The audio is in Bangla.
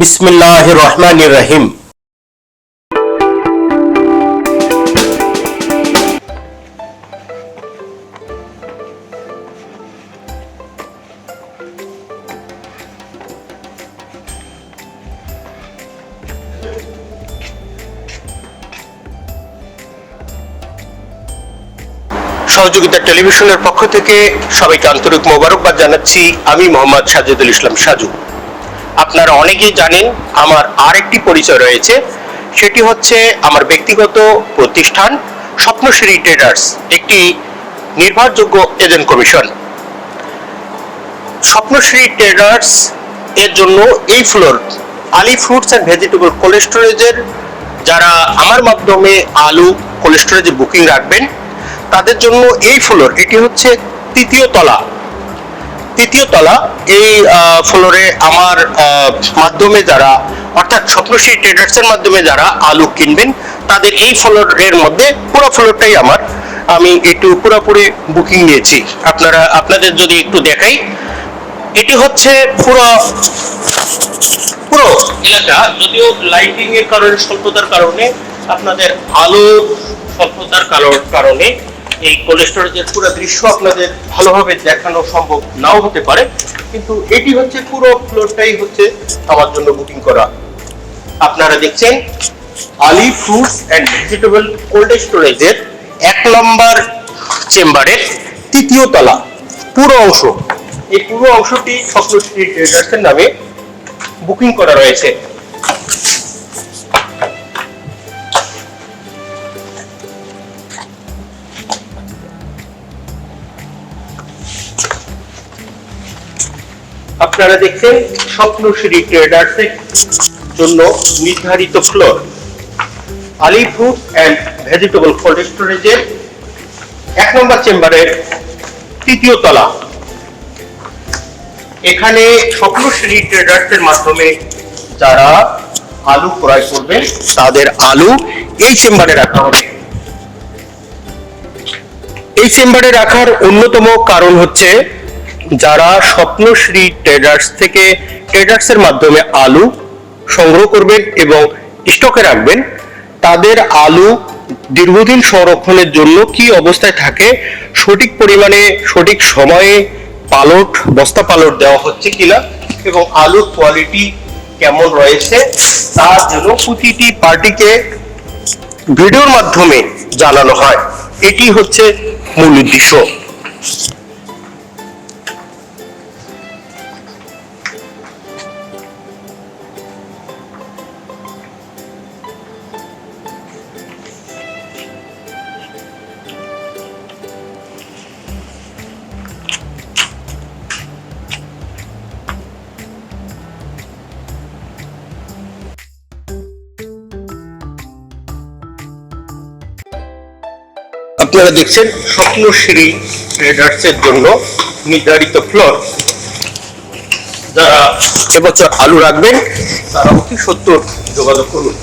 বিসমিল্লাহ রহমান রহিম। সহযোগিতা টেলিভিশনের পক্ষ থেকে সবাইকে আন্তরিক মোবারকবাদ জানাচ্ছি। আমি মোহাম্মদ সাজেদুল ইসলাম সাজু। আপনারা অনেকেই জানেন আমার আরেকটি পরিচয় রয়েছে। সেটি হচ্ছে আমার ব্যক্তিগত প্রতিষ্ঠান স্বপ্নশ্রী ট্রেডার্স, একটি নির্ভরযোগ্য এজেন্ট কমিশন। স্বপ্নশ্রী ট্রেডার্স এর জন্য এই floor, Ali fruits and vegetable cold স্টোরেজের যারা আমার মাধ্যমে আলু কোল্ড স্টোরেজে বুকিং রাখবেন, তাদের জন্য এই ফ্লোর, এটি হচ্ছে তৃতীয় তলা। তৃতীয় তলা, এই ফ্লোরে আমার মাধ্যমে যারা, অর্থাৎ স্বপ্নশ্রী ট্রেডার্সের মাধ্যমে যারা আলু কিনবেন, তাদের এই ফ্লোরের মধ্যে পুরো ফ্লোরটাই আমার। আমি একটু পুরোপুরি বুকিং নিয়েছি। আপনারা, আপনাদের যদি একটু দেখাই, এটি হচ্ছে পুরো পুরো এলাকা। যদিও লাইটিং এর কারণে, স্বল্পতার কারণে, আপনাদের আলো স্বল্পতার কারণে এই কোল্ড স্টোরেজের পুরো দৃশ্য আপনাদের ভালোভাবে দেখানো সম্ভব নাও হতে পারে। কিন্তু এটি হচ্ছে পুরো ফ্লোরটাই হচ্ছে আমার জন্য বুকিং করা। আপনারা দেখছেন Ali fruits and vegetable cold স্টোরেজের এক নম্বর চেম্বারের তৃতীয় তলা, পুরো অংশ। এই পুরো অংশটি স্বপ্নশ্রী ট্রেডার্সের নামে বুকিং করা রয়েছে। আপনারা দেখছেন স্বপ্নশ্রী ট্রেডার্সের জন্য নির্ধারিত floor Ali fruit and vegetable cold স্টোরেজের এক নম্বর চেম্বারের তৃতীয় তলা। এখানে স্বপ্নশ্রী ট্রেডার্সের মাধ্যমে যারা আলু ক্রয় করবেন, তাদের আলু এই চেম্বারে রাখা হবে। এই চেম্বারে রাখার অন্যতম কারণ হচ্ছে যারা স্বপ্নশ্রী ট্রেডার্স থেকে ট্রেডার্সের মাধ্যমে আলু সংগ্রহ করবেন এবং স্টকে রাখবেন, তাদের আলু দীর্ঘদিন সংরক্ষণের জন্য কি অবস্থায় থাকে, সঠিক পরিমাণে, সঠিক সময়ে পালট, বস্তা পালট দেওয়া হচ্ছে কিনা এবং আলুর কোয়ালিটি কেমন রয়েছে, তার জন্য প্রতিটি পার্টিকে ভিডিওর মাধ্যমে জানানো হয়। এটি হচ্ছে মূল উদ্দেশ্য। আপনারা দেখছেন স্বপ্ন স্বপ্নশ্রী ট্রেডার্সের জন্য নির্ধারিত ফ্লোর যারা এবছর আলু রাখবেন, তারা অতি সত্তর যোগাযোগ করুন।